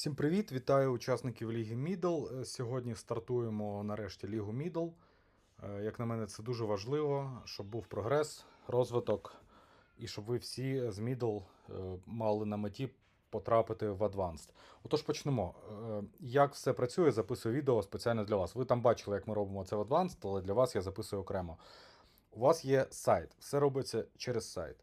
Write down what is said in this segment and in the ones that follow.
Всім привіт! Вітаю учасників Ліги Мідл. Е, Сьогодні стартуємо нарешті Лігу Мідл. Е, Як на мене, це дуже важливо, щоб був прогрес, розвиток, і щоб ви всі з Мідл е, мали на меті потрапити в Advanced. Отож почнемо. Як все працює, записую відео спеціально для вас. Ви там бачили, як ми робимо це в Advanced, але для вас я записую окремо. У вас є сайт, все робиться через сайт.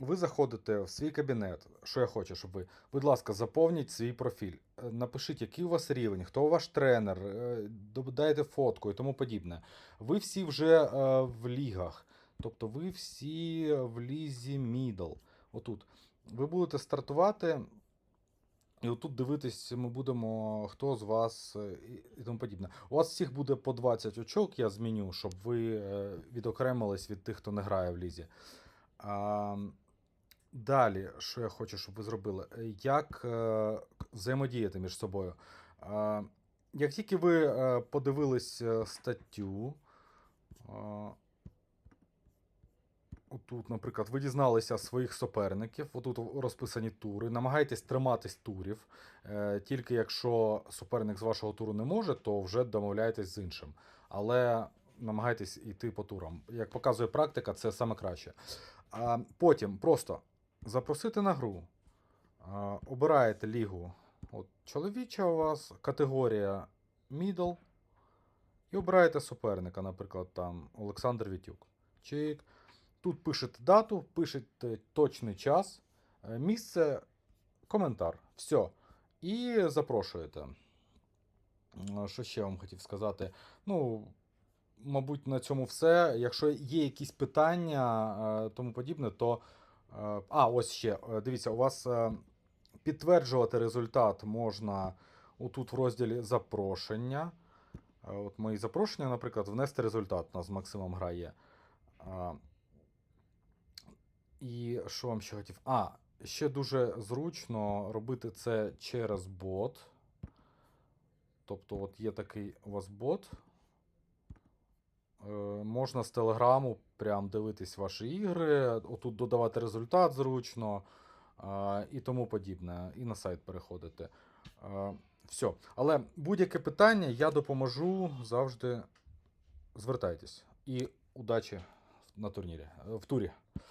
Ви заходите в свій кабінет. Що я хочу, щоб ви Будь ласка, заповніть свій профіль. Е, Напишіть, який у вас рівень, хто ваш тренер, е, додайте фотку і тому подібне. Ви всі вже е, в лігах. Тобто ви всі в лізі мідл. Отут. Ви будете стартувати. І отут дивитись, ми будемо, хто з вас і, тому подібне. У вас всіх буде по 20 очок, я зміню, щоб ви відокремились від тих, хто не грає в лізі. А, Далі, що я хочу, щоб ви зробили, Е, як е, взаємодіяти між собою. Е, як тільки ви е, подивились е, статтю, е, отут, наприклад, ви дізналися своїх суперників, отут розписані тури, намагайтесь триматись турів. Е, тільки якщо суперник з вашого туру не може, то вже домовляйтесь з іншим. Але намагайтесь йти по турам. Як показує практика, це саме краще. Потім просто запросити на гру. Обираєте лігу. От, чоловіча у вас категорія middle. І обираєте суперника, наприклад, там Олександр Вітюк. Чик. Тут пишете дату, пишете точний час, е, місце, коментар. Все. І запрошуєте. Що ще вам хотів сказати? Ну, мабуть, на цьому все. Якщо є якісь питання, е, тому подібне, то. А, ось ще. е, Дивіться, у вас е, підтверджувати результат можна отут в розділі запрошення. Е, От мої запрошення, наприклад, внести результат. У нас з Максимом грає. І що вам ще хотів? А, ще дуже зручно робити це через бот. Тобто, от є такий у вас бот. Можна з Телеграму прям дивитись ваші ігри, отут додавати результат зручно і тому подібне. І на сайт переходити. Все. Але будь-яке питання я допоможу завжди. Звертайтесь. І удачі на турнірі, е, в турі.